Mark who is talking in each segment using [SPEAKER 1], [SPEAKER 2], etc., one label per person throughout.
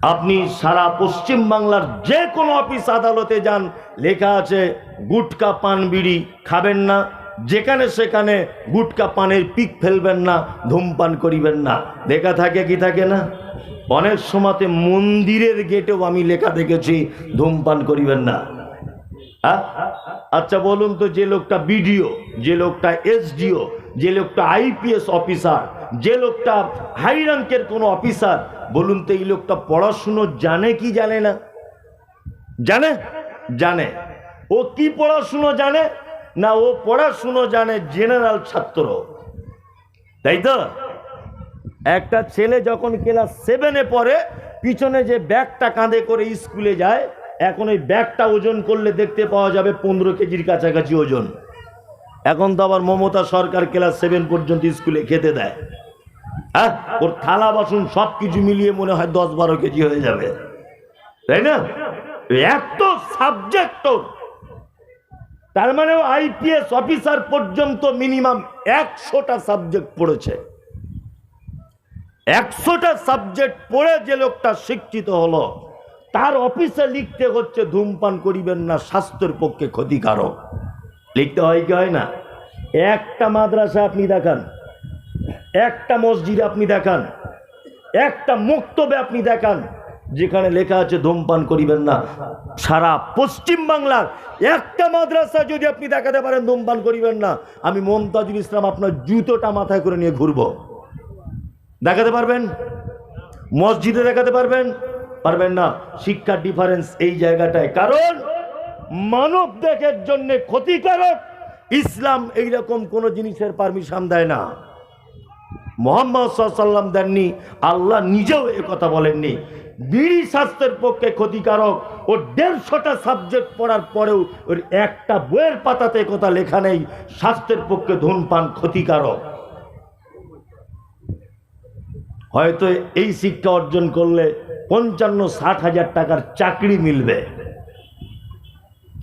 [SPEAKER 1] আপনি সারা পশ্চিম বাংলার যে কোনো অফিস আদালতে যান, লেখা আছে, গুটকা পান বিড়ি খাবেন না। যেখানে সেখানে গুটকা পানের পিক ফেলবেন না, ধূমপান করিবেন না। লেখা থাকে কি থাকে না? অনেক সময়তে মন্দিরের গেটেও আমি লেখা দেখেছি, ধূমপান করিবেন না? আচ্ছা বলুন তো যে লোকটা বিডিও, যে লোকটা এসডিও, যে লোকটা আইপিএস অফিসার যে লোকটা হাই র্যাঙ্কের কোনো অফিসার, বলুন তো এই লোকটা পড়াশুনো জানে কি জানে না? জানে? জানে। ও কি পড়াশুনো জানে? না, ও পড়াশুনো জানে জেনারেল ছাত্র। তাই তো? একটা ছেলে যখন ক্লাস সেভেনে পড়ে, পিছনে যে ব্যাগটা কাঁধে করে স্কুলে যায়, এখন ওই ব্যাগটা ওজন করলে দেখতে পাওয়া যাবে পনেরো কেজির কাছাকাছি ওজন। এখন তো আবার মমতা সরকার ক্লাস সেভেন পর্যন্ত স্কুলে খেতে দেয়। হ্যাঁ? ওর থালা বাসন সব কিছু মিলিয়ে মনে হয় দশ বারো কেজি হয়ে যাবে। তাই না? এত সাবজেক্ট তার মানে আইপিএস অফিসার পর্যন্ত মিনিমাম একশোটা সাবজেক্ট পড়েছে। একশোটা সাবজেক্ট পড়ে যে লোকটা শিক্ষিত হলো, তার অফিসে লিখতে হচ্ছে ধূমপান করিবেন না, স্বাস্থ্যের পক্ষে ক্ষতিকারক। লিখতে হয় কি হয় না? একটা মাদ্রাসা আপনি দেখান, একটা মসজিদ আপনি দেখান, একটা মুক্তবে আপনি দেখান, যেখানে লেখা আছে, ধূমপান করিবেন না। সারা পশ্চিম বাংলার একটা মাদ্রাসা যদি আপনি দেখাতে পারেন, ধূমপান করিবেন না। আমি মমতাজুল ইসলাম আপনার জুতোটা মাথায় করে নিয়ে ঘুরবো। দেখাতে পারবেন? মসজিদে দেখাতে পারবেন? পারবেন না। শিক্ষার ডিফারেন্স এই জায়গাটায়। কারণ মানব দেহের জন্য ক্ষতিকারক, ইসলাম এইরকম কোনো জিনিসের পারমিশন দেয় না। মোহাম্মদ সাল্লাম দেননি, আল্লাহ নিজেও কথা বলেননি। বিড়ি স্বাস্থ্যের পক্ষে ক্ষতিকারক ও দেড়শোটা সাবজেক্ট পড়ার পরেও ওর একটা বইয়ের পাতাতে কথা লেখা নেই, স্বাস্থ্যের পক্ষে ধূমপান ক্ষতিকারক। হয়তো এই শিক্ষা অর্জন করলে পঞ্চান্ন ষাট হাজার টাকার চাকরি মিলবে।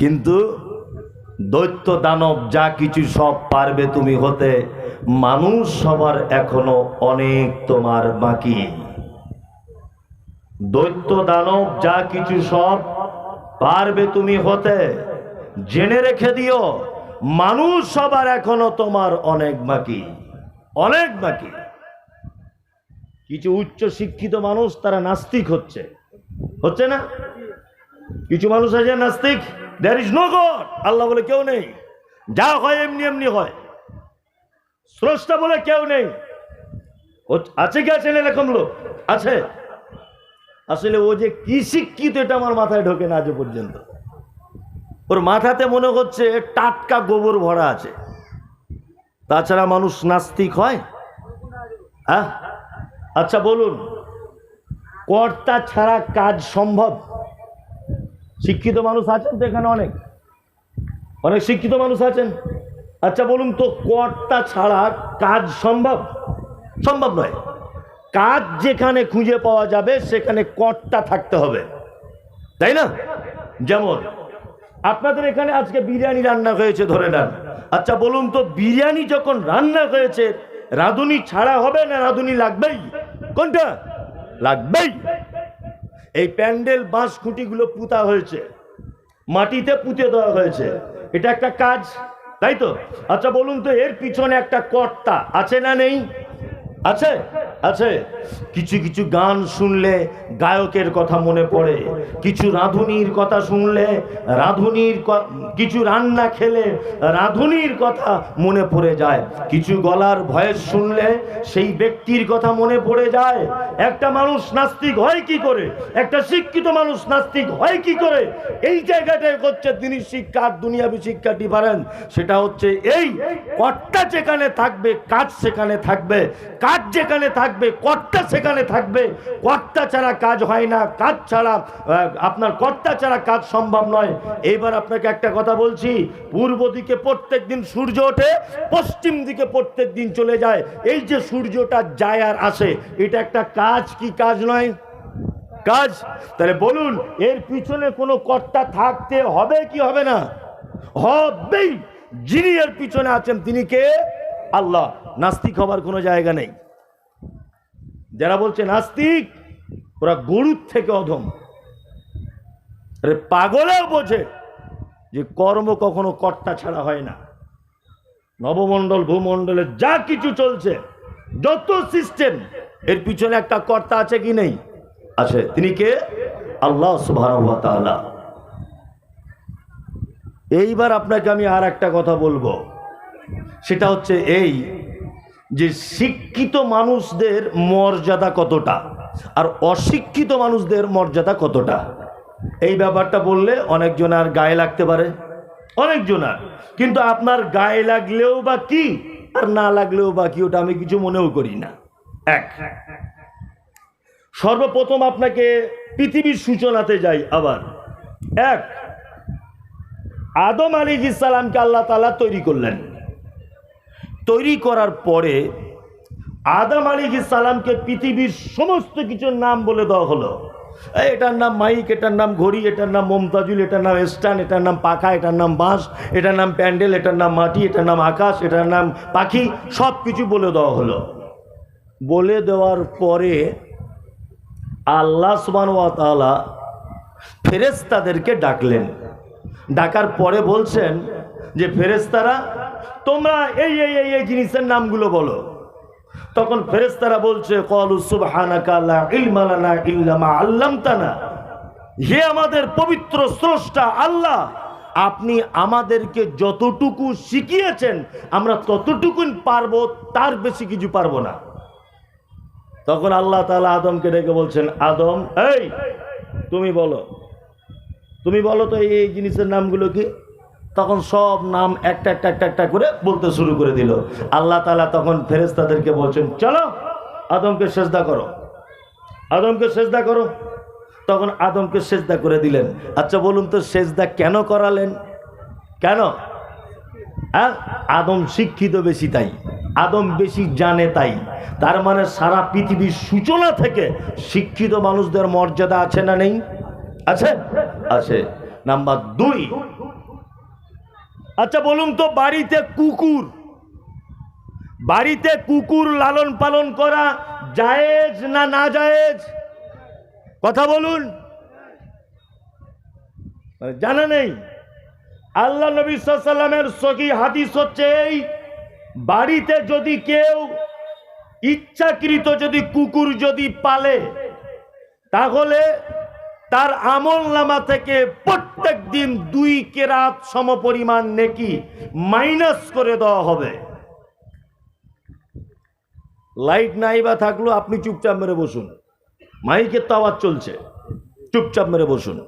[SPEAKER 1] কিন্তু দৈত্য দানব যা কিছু সব পারবে তুমি হতে, মানুষ সবার এখনও অনেক তোমার বাকি। দৈত্য দানব যা কিছু সব পারবে তুমি হতে, জেনে রেখে দিও, মানুষ সবার এখনও তোমার অনেক বাকি অনেক বাকি। কিছু উচ্চ শিক্ষিত মানুষ তারা নাস্তিক হচ্ছে হচ্ছে না? কিছু মানুষ আছে নাস্তিক দ্যার ইজ নো গড আল্লাহ বলে কেউ নেই। যা হয় এমনি এমনি হয়। স্রষ্টা বলে কেউ নেই। আছে কি আছে এরকম লোক? আছে। আসলে ও যে কি শিক্ষিত এটা আমার মাথায় ঢোকে না আজ পর্যন্ত। ওর মাথাতে মনে হচ্ছে টাটকা গোবর ভরা আছে। তাছাড়া মানুষ নাস্তিক হয়? হ্যাঁ আচ্ছা বলুন। কর্তা ছাড়া কাজ সম্ভব? শিক্ষিত মানুষ আছেন তো এখানে অনেক। অনেক শিক্ষিত মানুষ আছেন। আচ্ছা বলুন তো, কর্তা ছাড়া কাজ সম্ভব? সম্ভব নয়। কাজ যেখানে খুঁজে পাওয়া যাবে, সেখানে কর্তা থাকতে হবে। তাই না? যেমন, আপনাদের এখানে আজকে বিরিয়ানি রান্না হয়েছে, ধরে নেন। আচ্ছা বলুন তো, বিরিয়ানি যখন রান্না হয়েছে, রাঁধুনি ছাড়া হবে না রাঁধুনি লাগবেই? কোনটা? লাগবেই। এই প্যান্ডেল বাঁশ খুঁটিগুলো পুঁতা হয়েছে। মাটিতে পুঁতে দেওয়া হয়েছে। এটা একটা কাজ, তাই তো? আচ্ছা বলুন তো এর পিছনে একটা কর্তা আছে না নেই? আছে? আছে? কিছু কিছু গান শুনলে গায়কের কথা মনে পড়ে। কিছু রাঁধুনির কথা শুনলে রাঁধুনির কিছু রান্না খেলে রাঁধুনির কথা মনে পড়ে যায়। কিছু গলার ভয়েস শুনলে সেই ব্যক্তির কথা মনে পড়ে যায়। একটা মানুষ নাস্তিক হয় কি করে? একটা শিক্ষিত মানুষ নাস্তিক হয় কি করে? এই জায়গাটায় হচ্ছে তিনি শিক্ষা আর দুনিয়াবী শিক্ষা ডিফারেন্স সেটা হচ্ছে এই কর্তা যেখানে থাকবে, কাজ সেখানে থাকবে, কাজ যেখানে থাকবে কর্তা সেখানে থাকবে। কর্তা ছাড়া কাজ হয় না, কাজ ছাড়া আপনার কর্তা ছাড়া কাজ সম্ভব নয়। এইবার আপনাকে একটা কথা বলছি, পূর্ব দিকে প্রত্যেক দিন সূর্য ওঠে, পশ্চিম দিকে প্রত্যেক দিন চলে যায়। এই যে সূর্যটা যায় আর আসে, এটা একটা কাজ কি কাজ নয়? কাজ? তাহলে বলুন, এর পিছনে কোনো কর্তা থাকতে হবে কি হবে না? হবেই। যিনি এর পিছনে আছেন, তিনি কে? আল্লাহ। নাস্তিক হবার কোনো জায়গা নেই। যারা বলছে নাস্তিক ওরা গরুর থেকে অধম। আরে পাগলেও বোঝে যে কর্ম কখনো কর্তা ছাড়া হয় না। নবমণ্ডল, ভূমণ্ডলে যা কিছু চলছে, যত সিস্টেম এর পিছনে একটা কর্তা আছে কি নেই? আছে। তিনি কে? আল্লাহ তাআলা। এইবার আপনাকে আমি আর একটা কথা বলব। সেটা হচ্ছে এই যে শিক্ষিত মানুষদের মর্যাদা কতটা? আর অশিক্ষিত মানুষদের মর্যাদা কতটা? এই ব্যাপারটা বললে অনেকজন আর গায়ে লাগতে পারে। অনেকজন আর। কিন্তু আপনার গায়ে লাগলেও বা কি? আর না লাগলেও বা কি? ওটা আমি কিছু মনেও করি না। এক। সর্বপ্রথম আপনাকে পৃথিবীর সূচনাতে যাই আবার। এক, আদম আলী ইসালামকে আল্লাহ তালা তৈরি করলেন। তৈরি করার পরে আদাম আলী সালামকে পৃথিবীর সমস্ত কিছুর নাম বলে দেওয়া হলো এটার নাম মাইক এটার নাম ঘড়ি এটার নাম মমতাজুল এটার নাম স্ট্যান্ড এটার নাম পাখা এটার নাম বাঁশ এটার নাম প্যান্ডেল এটার নাম মাটি এটার নাম আকাশ এটার নাম পাখি সব কিছু বলে দেওয়া হলো বলে দেওয়ার পরে আল্লাহ সুবান তাআলা ফেরেস্তাদেরকে ডাকলেন ডাকার পরে বলছেন যে ফেরেস্তারা তোমরা এই এই এই এই জিনিসের নামগুলো বলো। তখন ফেরেস্তারা বলছে হে আমাদের পবিত্র স্রষ্টা আল্লাহ, আপনি আমাদেরকে যতটুকু শিখিয়েছেন, আমরা ততটুকুন পারব, তার বেশি কিছু পারব না। তখন আল্লাহ তাআলা আদমকে ডেকে বলছেন, আদম, এই, তুমি বলো। তুমি বলো তো এই জিনিসের নামগুলো কি? তখন সব নাম একটা একটা একটা একটা করে বলতে শুরু করে দিল। আল্লাহ তালা তখন ফেরেস্তাদেরকে বলছেন, চলো, আদমকে সেজদা করো। আদমকে সেজদা করো। তখন আদমকে সেজদা করে দিলেন। আচ্ছা বলুন তো সেজদা কেন করালেন? কেন? হ্যাঁ? আদম শিক্ষিত বেশি তাই, আদম বেশি জানে তাই। তার মানে সারা পৃথিবীর সূচনা থেকে শিক্ষিত মানুষদের মর্যাদা আছে না নেই? আছে? আছে। নাম্বার দুই আচ্ছা বলুন তো, বাড়িতে কুকুর বাড়িতে কুকুর লালন পালন করা জায়েজ না না জায়েজ? কথা বলুন। মানে জানা নেই। আল্লাহ নবী সাল্লামের হাদিস হচ্ছে এই, বাড়িতে যদি কেউ ইচ্ছাকৃত যদি কুকুর যদি পালে, তাহলে তার আমল নামা থেকে প্রত্যেক দিন দুই কেরাত সমপরিমাণ নেকি মাইনাস করে দেওয়া হবে। লাইট নাই বা থাকল, আপনি চুপচাপ মেরে বসুন। মাইকের তো আওয়াজ চলছে, চুপচাপ মেরে বসুন।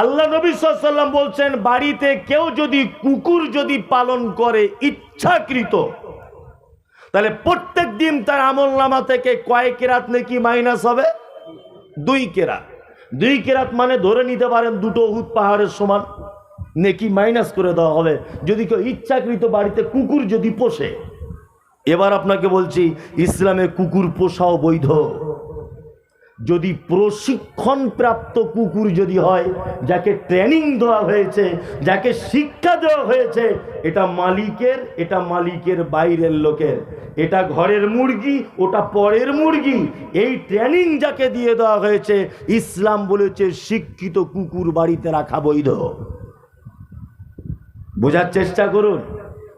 [SPEAKER 1] আল্লাহ নবী সাল্লাম বলছেন, বাড়িতে কেউ যদি কুকুর যদি পালন করে ইচ্ছাকৃত, তাহলে প্রত্যেক দিন তার আমল নামা থেকে কয়েক কেরাত নাকি মাইনাস হবে। দুই কেরাত। দুই কেরাত মানে ধরে নিতে পারেন দুটো উহুদ পাহাড়ের সমান। নেকি মাইনাস করে দেওয়া হবে। যদি কেউ ইচ্ছাকৃত বাড়িতে কুকুর যদি পোষে, এবার আপনাকে বলছি, ইসলামে কুকুর পোষাও বৈধ। যদি প্রশিক্ষণ প্রাপ্ত কুকুর যদি হয়, যাকে ট্রেনিং দেওয়া হয়েছে, যাকে শিক্ষা দেওয়া হয়েছে, এটা মালিকের এটা মালিকের বাইরের লোকের। এটা ঘরের মুরগি, ওটা পরের মুরগি। এই ট্রেনিং যাকে দিয়ে দেওয়া হয়েছে, ইসলাম বলেছে, শিক্ষিত কুকুর বাড়িতে রাখা বৈধ। বোঝার চেষ্টা করুন,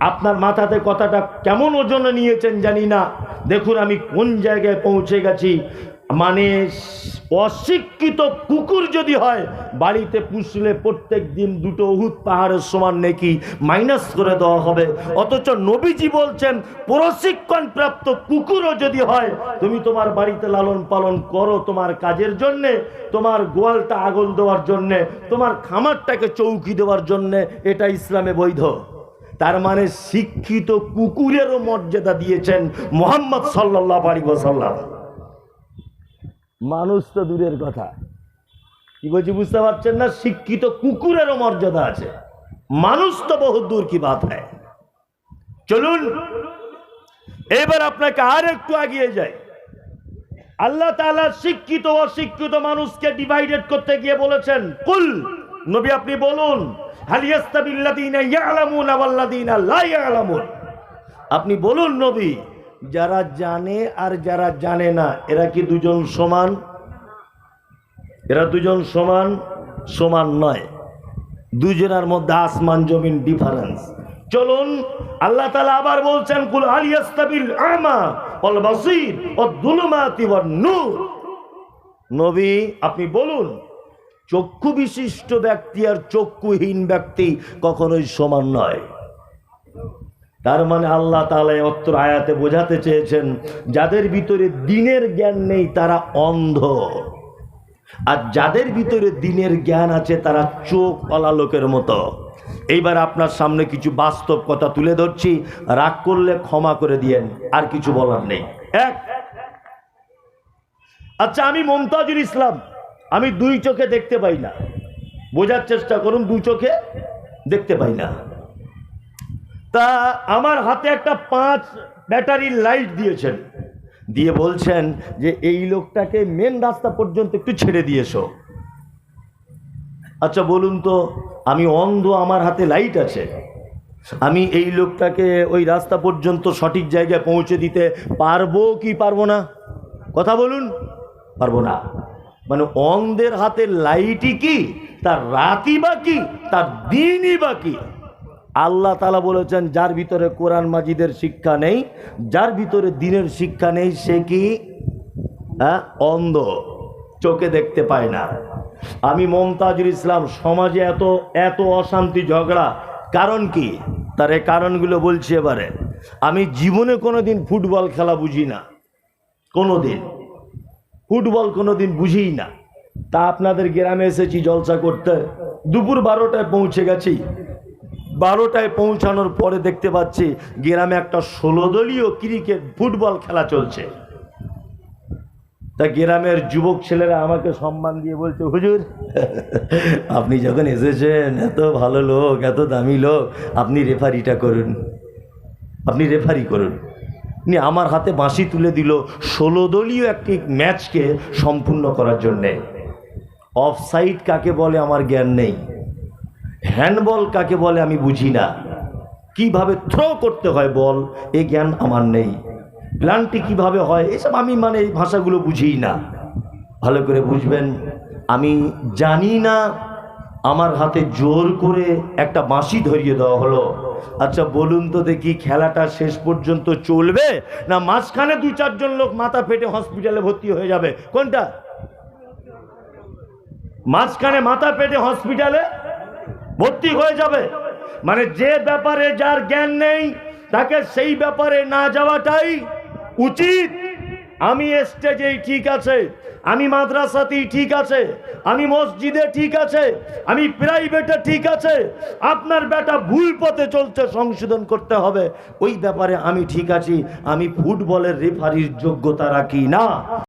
[SPEAKER 1] আপনার মাথাতে কথাটা কেমন ওজনে নিয়েছেন জানি না। দেখুন আমি কোন জায়গায় পৌঁছে গেছি মানে অশিক্ষিত কুকুর যদি হয়, বাড়িতে পুষলে প্রত্যেক দিন দুটো উহুদ পাহাড়ের সমান নেকি মাইনাস করে দেওয়া হবে। অথচ নবীজি বলছেন, প্রশিক্ষণ প্রাপ্ত কুকুরও যদি হয়, তুমি তোমার বাড়িতে লালন পালন করো তোমার কাজের জন্যে, তোমার গোয়ালটা আগল দেওয়ার জন্যে, তোমার খামারটাকে চৌকি দেওয়ার জন্যে, এটা ইসলামে বৈধ। তার মানে শিক্ষিত কুকুরেরও মর্যাদা দিয়েছেন মোহাম্মদ সাল্লাহ আলী সাল্লাম মানুষ তো দূরের কথা। কি বলছি, বুঝতে পারছেন না? শিক্ষিত কুকুরেরও মর্যাদা আছে। মানুষ তো বহু দূর কি বাত হয় চলুন, এবার আপনাকে আর একটু এগিয়ে যাই। আল্লাহ তাআলা শিক্ষিত অশিক্ষিত মানুষকে ডিভাইডেড করতে গিয়ে বলেছেন, কুল, নবী আপনি বলুন, হাল ইয়াস্তাবিল্লাযীনা ইয়ালামুনা ওয়াল্লাযীনা লা ইয়ালামুন? আপনি বলুন, নবী যারা জানে আর যারা জানে না, এরা কি দুজন সমান? এরা দুজন সমান? সমান নয়। দুজনের মধ্যে আসমান জমিন ডিফারেন্স চলুন, আল্লাহ তালা আবার বলছেন, কুল আলিয়াস্তাবিল আমা অল বাসির ও দুলুমাতি নূর। নবী, আপনি বলুন চক্ষু বিশিষ্ট ব্যক্তি আর চক্ষুহীন ব্যক্তি কখনোই সমান নয়। তার মানে আল্লাহ তালা অত্র আয়াতে বোঝাতে চেয়েছেন, যাদের ভিতরে দিনের জ্ঞান নেই তারা অন্ধ। আর যাদের ভিতরে দিনের জ্ঞান আছে তারা চোখ অলা লোকের মতো। এইবার আপনার সামনে কিছু বাস্তব কথা তুলে ধরছি, রাগ করলে ক্ষমা করে দিয়েন, আর কিছু বলার নেই। এক। আচ্ছা আমি মমতাজুল ইসলাম, আমি দুই চোখে দেখতে পাই না। বোঝার চেষ্টা করুন দুই চোখে দেখতে পাই না। তা আমার হাতে একটা পাঁচ ব্যাটারির লাইট দিয়েছেন। দিয়ে বলছেন যে, এই লোকটাকে মেন রাস্তা পর্যন্ত একটু ছেড়ে দিয়েছ আচ্ছা বলুন তো, আমি অন্ধ, আমার হাতে লাইট আছে। আমি এই লোকটাকে ওই রাস্তা পর্যন্ত সঠিক জায়গায় পৌঁছে দিতে পারব কি পারব না? কথা বলুন। পারব না। মানে অন্ধের হাতে লাইটই কি? তার রাতই বা কি? তার দিনই বা কি? আল্লাহ তালা বলেছেন, যার ভিতরে কোরআন মাজিদের শিক্ষা নেই, যার ভিতরে দিনের শিক্ষা নেই, সে কি হ্যাঁ অন্ধ, চোখে দেখতে পায় না। আমি মমতাজুল ইসলাম, সমাজে এত এত অশান্তি, ঝগড়া, কারণ কি? তার এই কারণগুলো বলছি এবারে। আমি জীবনে কোনো দিন ফুটবল খেলা বুঝি না কোনো দিন ফুটবল কোনো দিন বুঝিই না। তা আপনাদের গ্রামে এসেছি, জলসা করতে। দুপুর বারোটায় পৌঁছে গেছি। বারোটায় পৌঁছানোর পরে দেখতে পাচ্ছি গ্রামে একটা ষোলো দলীয় ক্রিকেট ফুটবল খেলা চলছে। তা গ্রামের যুবক ছেলেরা আমাকে সম্মান দিয়ে বলছে, হুজুর, আপনি যখন এসেছেন, এত ভালো লোক, এত দামি লোক, আপনি রেফারিটা করুন। আপনি রেফারি করুন। উনি আমার হাতে বাঁশি তুলে দিল ষোলো দলীয় একটি ম্যাচকে সম্পূর্ণ করার জন্যে। অফ সাইড কাকে বলে আমার জ্ঞান নেই। হ্যান্ডবল কাকে বলে আমি বুঝি না। কীভাবে থ্রো করতে হয় বল, এ জ্ঞান আমার নেই। প্ল্যানটি কীভাবে হয়, এসব আমি মানে এই ভাষাগুলো বুঝি না। ভালো করে বুঝবেন, আমি জানি না, আমার হাতে জোর করে একটা বাঁশি ধরিয়ে দেওয়া হলো। আচ্ছা বলুন তো দেখি খেলাটা শেষ পর্যন্ত চলবে, না মাঝখানে দু চারজন লোক মাথা ফেটে হসপিটালে ভর্তি হয়ে যাবে? কোনটা? মাঝখানে মাথা পেটে হসপিটালে? ভর্তি হয়ে যাবে। মানে যে ব্যাপারে যার জ্ঞান নেই, তাকে সেই ব্যাপারে না যাওয়াটাই উচিত। আমি স্টেজেই ঠিক আছে, আমি মাদ্রাসাতেই ঠিক আছে, আমি মসজিদে ঠিক আছে, আমি প্রাইভেটে ঠিক আছে। আপনার বেটা ভুল পথে চলছে, সংশোধন করতে হবে। ওই ব্যাপারে আমি ঠিক আছি, আমি ফুটবলের রেফারির যোগ্যতা রাখি না।